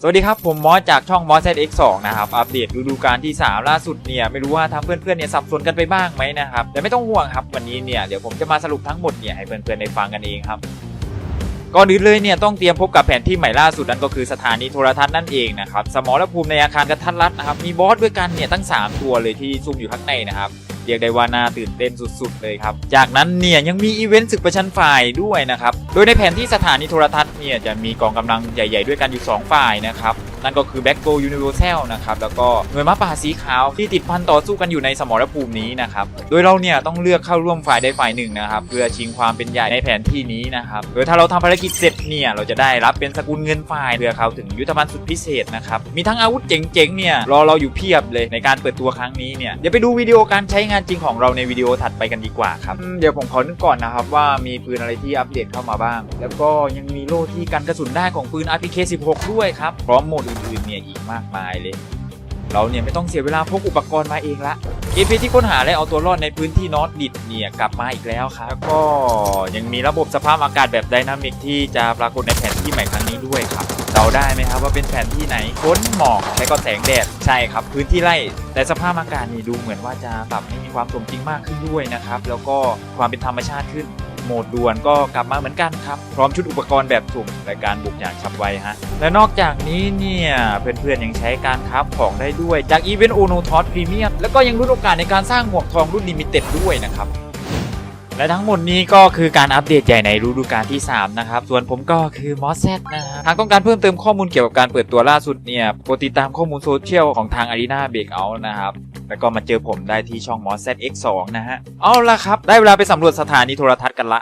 สวัสดีครับ ผมมอสจากช่องมอส ZX2 นะครับอัปเดตฤดูกาลที่ 3 ล่าสุดเนี่ยไม่รู้ว่าทางเพื่อนๆเนี่ยสับสนกันไปบ้างไหมนะครับแต่ไม่ต้องห่วงครับวันนี้เนี่ยเดี๋ยวผมจะมาสรุปทั้งหมดเนี่ยให้เพื่อนๆได้ฟังกันเองครับก่อนอื่นเลยเนี่ยต้องเตรียมพบกับแผนที่ใหม่ล่าสุดนั่นก็คือสถานีโทรทัศน์นั่นเองนะครับสมรภูมิในอาคารกระทัดรัดนะครับมีบอสด้วยกันเนี่ยตั้ง 3 ตัวเลยที่ซุ่มอยู่ข้างในนะครับเรียกได้ว่าน่าตื่นเต้นสุด ๆ เลยครับ จากนั้นเนี่ยยังมีอีเวนต์ศึกประชันฝ่ายด้วยนะครับ โดยในแผนที่สถานีโทรทัศ เนี่ยจะมีกองกำลังใหญ่ ๆ ด้วยกันอยู่ 2 ฝ่ายนะครับนั่นก็คือ Back Go Universal นะครับแล้วก็หน่วยม้าป่าสีขาวที่ติดพันต่อสู้กันอยู่ในสมรภูมินี้นะครับโดยเราเนี่ยต้องเลือกเข้าร่วมฝ่ายใดฝ่ายหนึ่งนะครับเพื่อชิงความเป็นใหญ่ในแผนที่นี้นะครับโดยถ้าเราทำภารกิจเสร็จเนี่ยเราจะได้รับเป็นสกุลเงินฝ่ายเพื่อเข้าถึงยุทธภัณฑ์สุดพิเศษนะครับมีทั้งอาวุธเจ๋งๆเนี่ยรอเราอยู่เพียบเลยในการเปิดตัวครั้งนี้เนี่ยเดี๋ยวไปดูวิดีโอการใช้งานจริงของเราในวิดีโอถัดไปกันดีกว่าครับเดี๋ยวผมขอนึกก่อนนะครับว่ามีปืนอะไรที่อัปเดตเข้ามาบ้าง แล้วก็ยังมีโล่ที่กันกระสุนได้ของปืน RPK 16 ด้วยครับพร้อมหมดอื่นๆเนี่ยอีกมากมายเลย เราเนี่ยไม่ต้องเสียเวลาพกอุปกรณ์มาเองละเอพีที่ค้นหาและเอาตัวรอดในพื้นที่นอตดิดเนี่ยกลับมาอีกแล้วครับก็ยังมีระบบสภาพอากาศแบบไดนามิกที่จะปรากฏในแผนที่ใหม่ครั้งนี้ด้วยครับเดาได้ไหมครับว่าเป็นแผนที่ไหนฝนหมอกและก็แสงแดดใช่ครับ พื้นที่ไร่แต่สภาพอากาศนี่ดูเหมือนว่าจะปรับให้มีความสมจริงมากขึ้นด้วยนะครับ แล้วก็ความเป็นธรรมชาติขึ้น โหมดด่วนก็กลับมาเหมือนกันครับ พร้อมชุดอุปกรณ์แบบสุ่มในการบุกอย่างฉับไวฮะ และนอกจากนี้เนี่ย เพื่อนๆยังใช้การคราฟของได้ด้วยจากอีเวนต์โอโนทอสพรีเมียมแล้วก็ยังรุ่นโอกาสในการสร้างหมวกทองรุ่นลิมิเต็ดด้วยนะครับและทั้งหมดนี้ก็คือการอัปเดตใหญ่ในฤดูกาลที่ 3 นะครับ ส่วนผมก็คือมอสแซดนะฮะหากต้องการเพิ่มเติมข้อมูลเกี่ยวกับการเปิดตัวล่าสุดเนี่ยโปรดติดตามข้อมูลโซเชียลของทาง Arena Breakout นะครับ แล้วก็มาเจอผมได้ที่ช่องมอสแซด X2 นะฮะ เอาละครับ ได้เวลาไปสำรวจสถานีโทรทัศน์กันละ